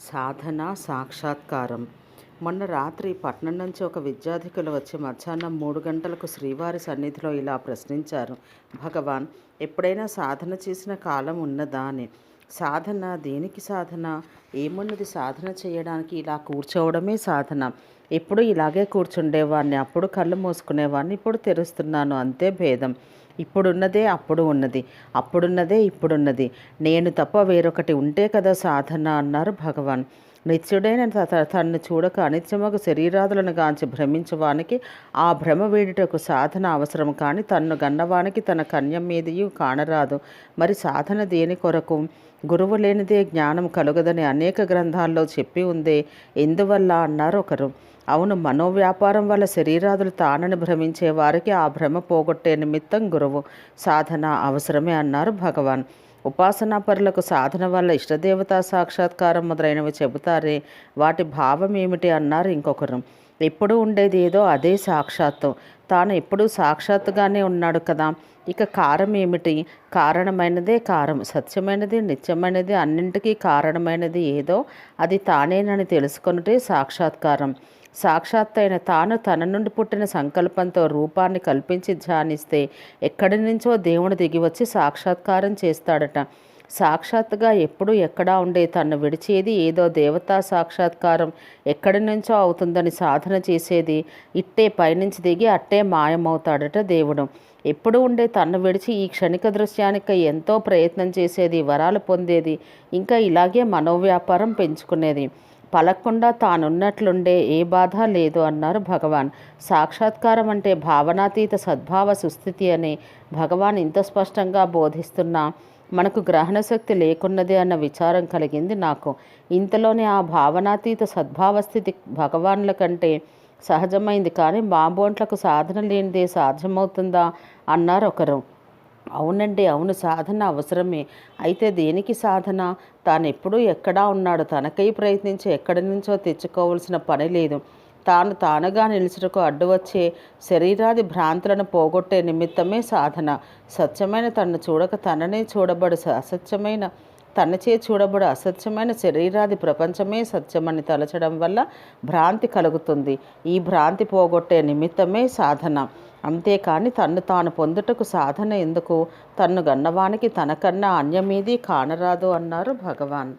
సాధన సాక్షాత్కారం. మొన్న రాత్రి పట్నం నుంచి ఒక విద్యార్థికులు వచ్చి మధ్యాహ్నం మూడు గంటలకు శ్రీవారి సన్నిధిలో ఇలా ప్రశ్నించారు. భగవాన్ ఎప్పుడైనా సాధన చేసిన కాలం ఉన్నదా అని. సాధన దేనికి సాధన? ఏమున్నది సాధన చేయడానికి ఇలా కూర్చోవడమే సాధన. ఎప్పుడు ఇలాగే కూర్చుండేవాడిని అప్పుడు కళ్ళు మూసుకునేవాడిని ఇప్పుడు తెరుస్తున్నాను అంతే భేదం. ఇప్పుడున్నదే అప్పుడు ఉన్నది అప్పుడున్నదే ఇప్పుడున్నది. నేను తప్ప వేరొకటి ఉంటే కదా సాధన అన్నారు భగవాన్. నిత్యుడైన తన్ను చూడక అనిత్యమగు శరీరాదులను గాంచి భ్రమించవానికి ఆ భ్రమ వీడుటకు సాధన అవసరం కానీ తన్ను గన్నవానికి తన కన్యం మీదయు కానరాదు. మరి సాధన దేని కొరకు? గురువు లేనిదే జ్ఞానం కలుగదని అనేక గ్రంథాల్లో చెప్పి ఉందే. ఎందువల్ల? అన్నారు ఒకరు. అవును మనోవ్యాపారం వల్ల శరీరాదులు తానని భ్రమించే వారికి ఆ భ్రమ పోగొట్టే నిమిత్తం గురువు సాధన అవసరమే అన్నారు భగవాన్. ఉపాసనా పరులకు సాధన వల్ల ఇష్టదేవతా సాక్షాత్కారం మొదలైనవి చెబుతారే వాటి భావం ఏమిటి అన్నారు ఇంకొకరు. ఎప్పుడు ఉండేది ఏదో అదే సాక్షాత్వం తాను ఎప్పుడూ సాక్షాత్తుగానే ఉన్నాడు కదా. ఇక కారం ఏమిటి? కారణమైనదే కారం సత్యమైనది నిత్యమైనది అన్నింటికీ కారణమైనది ఏదో అది తానేనని తెలుసుకొనుటే సాక్షాత్కారం. సాక్షాత్తైన తాను తన నుండి పుట్టిన సంకల్పంతో రూపాన్ని కల్పించి ధ్యానిస్తే ఎక్కడి నుంచో దేవుడు దిగి వచ్చి సాక్షాత్కారం చేస్తాడట. సాక్షాత్తుగా ఎప్పుడు ఎక్కడా ఉండే తన్ను విడిచేది ఏదో దేవతా సాక్షాత్కారం ఎక్కడి నుంచో అవుతుందని సాధన చేసేది. ఇట్టే పైనుంచి దిగి అట్టే మాయమవుతాడట దేవుడు. ఎప్పుడు ఉండే తన్ను విడిచి ఈ క్షణిక దృశ్యానికి ఎంతో ప్రయత్నం చేసేది వరాలు పొందేది ఇంకా ఇలాగే మనోవ్యాపారం పెంచుకునేది. పలకుండా తానున్నట్లుండే ఏ బాధ లేదు అన్నారు భగవాన్. సాక్షాత్కారం అంటే భావనాతీత సద్భావ సుస్థితి అని భగవాన్ ఇంత స్పష్టంగా బోధిస్తున్నా. మనకు గ్రహణ శక్తి లేకున్నదే అన్న విచారం కలిగింది నాకు. ఇంతలోనే ఆ భావనాతీత సద్భావస్థితి భగవానుల భగవాన్ల కంటే సహజమైంది. కానీ బాంబోంట్లకు సాధన లేనిదే సాధ్యమవుతుందా? అన్నారు ఒకరు. అవునండి అవును సాధన అవసరమే. అయితే దేనికి సాధన? తాను ఎప్పుడూ ఎక్కడా ఉన్నాడు. తనకై ప్రయత్నించి ఎక్కడి నుంచో తెచ్చుకోవాల్సిన పని లేదు. తాను తానుగా నిలుచుటకు అడ్డు వచ్చే శరీరాది భ్రాంతులను పోగొట్టే నిమిత్తమే సాధన. సత్యమైన తన్ను చూడక తననే చూడబడు అసత్యమైన తనచే చూడబడు అసత్యమైన శరీరాది ప్రపంచమే సత్యమని తలచడం వల్ల భ్రాంతి కలుగుతుంది. ఈ భ్రాంతి పోగొట్టే నిమిత్తమే సాధన. అంతేకాని తన్ను తాను పొందుటకు సాధన ఎందుకు? తన్ను గన్నవానికి తనకన్నా అన్యమీది కానరాదు అన్నారు భగవాన్.